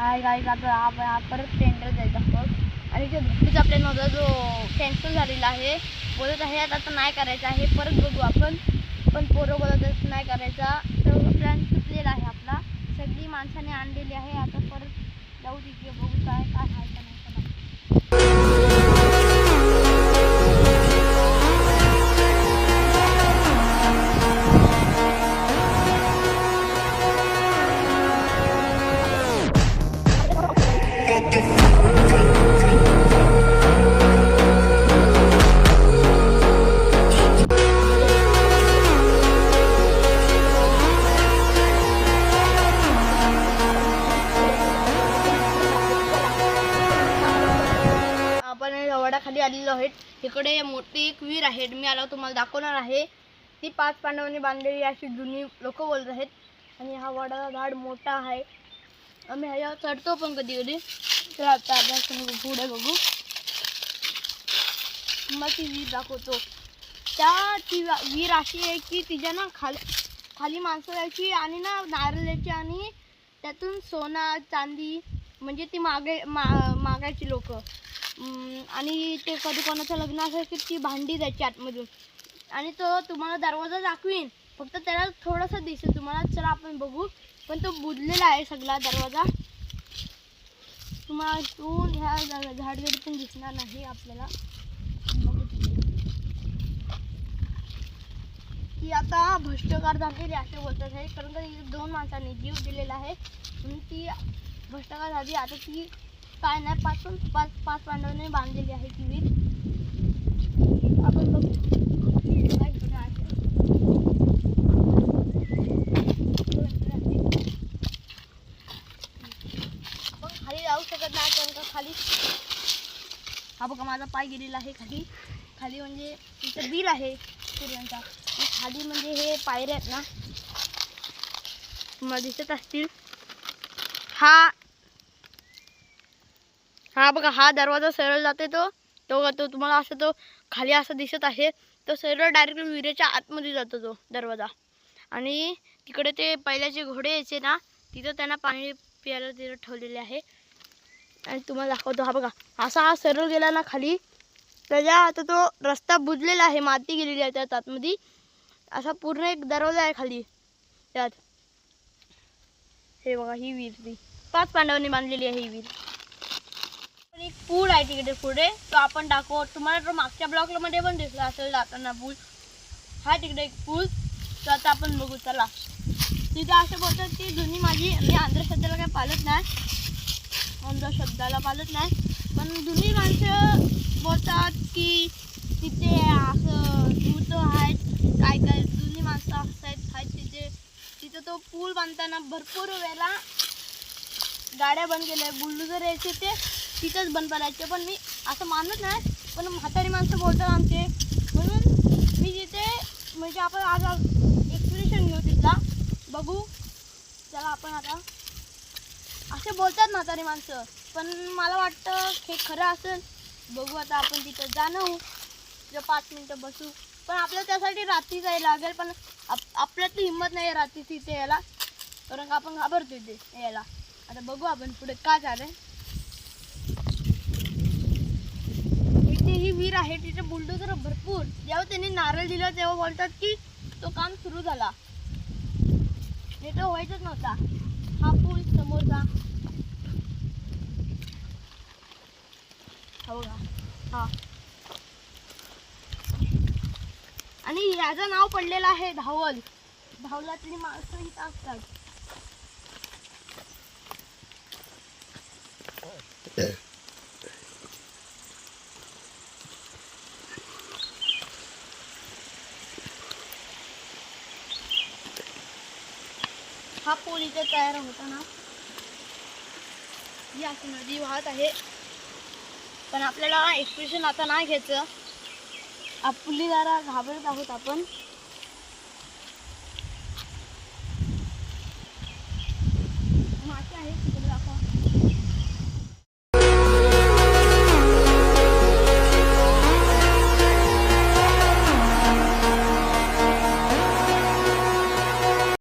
Hi guys आता आपण परत टेंडर द्यायचा बघ आणि जो दुसरीचा प्लॅन होता जो कॅन्सल झालेला आहे बोलत आहे आता आता नाही करायचा आहे. परत बघू आपण. पण पोरं बोलत नाही करायचा. तर प्लॅन चुकलेला आहे आपला. सगळी माणसाने आणलेली आहे. आता परत जाऊ तिथे बघू काय काय आहे. गडाखाली आलेलो आहेत. इकडे मोठी एक विहीर आहे मी आलो तुम्हाला दाखवणार आहे. ती पाच पांडवांनी बांधलेली अशी जुनी लोक बोलत आहेत. आणि हा वडा झाड मोठा आहे. आम्ही ह्याच्यावर चढतो पण कधी कधी. तर आता पुढे बघू. मग ती विहीर दाखवतो. त्या ती वीर विहीर अशी आहे की तिच्या ना खाली खाली माणसं द्यायची आणि ना नारळाची आणि त्यातून सोना चांदी म्हणजे ती मागे मा मागायची लोक. आणि ते कधी कोणाचं लग्न असेल की ती भांडी द्यायची आतमधून. आणि तो तुम्हाला दरवाजा दाखवीन. फक्त त्याला थोडंसं दिसेल तुम्हाला. चला आपण बघू. पण तो बुजलेला आहे सगळा दरवाजा. तुम्हाला तून ह्या झा- पण दिसणार नाही आपल्याला. बघू की आता भ्रष्टकार झाली असे बोलतात आहे कारण का दोन माणसांनी जीव दिलेला आहे. म्हणून ती भ्रष्टकार झाली आता ती काय नाही पाच पाच पांडवांनी बांधलेली आहे ती वीर आपण खाली जाऊ का खाली हा बघा, माझा पाय गेलेला आहे खाली. खाली म्हणजे तिथं बिल आहे सूर्यांचा. खाली म्हणजे हे पायऱ्या आहेत ना, तुम्हाला दिसत असतील. हा हा बघा हा दरवाजा सरळ जाते तो. तो तो तुम्हाला असं तो खाली असं दिसत आहे. तो सरळ डायरेक्ट विरेच्या आतमध्ये जातो तो दरवाजा. आणि तिकडे ते पहिल्याचे घोडे यायचे ना तिथं त्यांना पाणी प्यायला तिथं ठेवलेले आहे. आणि तुम्हाला दाखवतो हा बघा असा हा सरळ गेला ना खाली त्याच्या आता तो रस्ता बुजलेला आहे माती गेलेली आहे त्यात आतमध्ये. असा पूर्ण एक दरवाजा आहे खाली त्यात. हे बघा ही विहीर. ती पाच पांडवांनी बांधलेली आहे ही विहीर. एक पूल आहे तिकडे पुढे. तो आपण दाखवू तुम्हाला तो मागच्या ब्लॉकमध्ये पण दिसला असेल जाताना पूल हा तिकडे एक पूल तर आता आपण बघू चला. तिथे असं बोलतात की जुनी माझी मी अंधश्रद्धेला काही पालत नाही. अंधश्रद्धाला पालत नाही. पण जुनी माणसं बोलतात की तिथे असं भूत आहेत. काय काय जुनी माणसं असं आहेत आहेत तिथे. तिथं तो पूल बांधताना भरपूर वेळेला गाड्या बंद केल्या. बुलडोजर यायचे ते. तिथंच बंद पडायचे. पण मी असं मानत नाही पण म्हातारी माणसं बोलतात आमचे. म्हणून मी तिथे म्हणजे आपण आज एक्सप्लेनेशन घेऊ तिथला. बघू. चला आपण आता. असे बोलतात म्हातारी माणसं. पण मला वाटतं हे खरं असेल. बघू आता आपण तिथं जाणं जर पाच मिनटं बसू. पण आपल्याला त्यासाठी रात्री जायला लागेल पण आप आपल्यात हिंमत नाही आहे रात्री तिथे यायला. कारण आपण घाबरतो तिथे यायला. आता बघू आपण पुढे काय झालंय इथे ही विहीर आहे तिथे बुलडोजर भरपूर. जेव्हा त्यांनी नारळ दिला तेव्हा बोलतात की तो काम सुरू झाला. नाही तर व्हायचंच नव्हता. हा पूल समोरचा हो का हा. आणि याचं नाव पडलेलं आहे धावल. धावलातली माणसं इथं असतात. हा पूल इथे तयार होताना ही अशी नदी वाहत आहे. पण आपल्याला एक्सप्रेशन आता नाही घ्यायचं. आपली जरा घाबरत आहोत आपण. मासे आहे.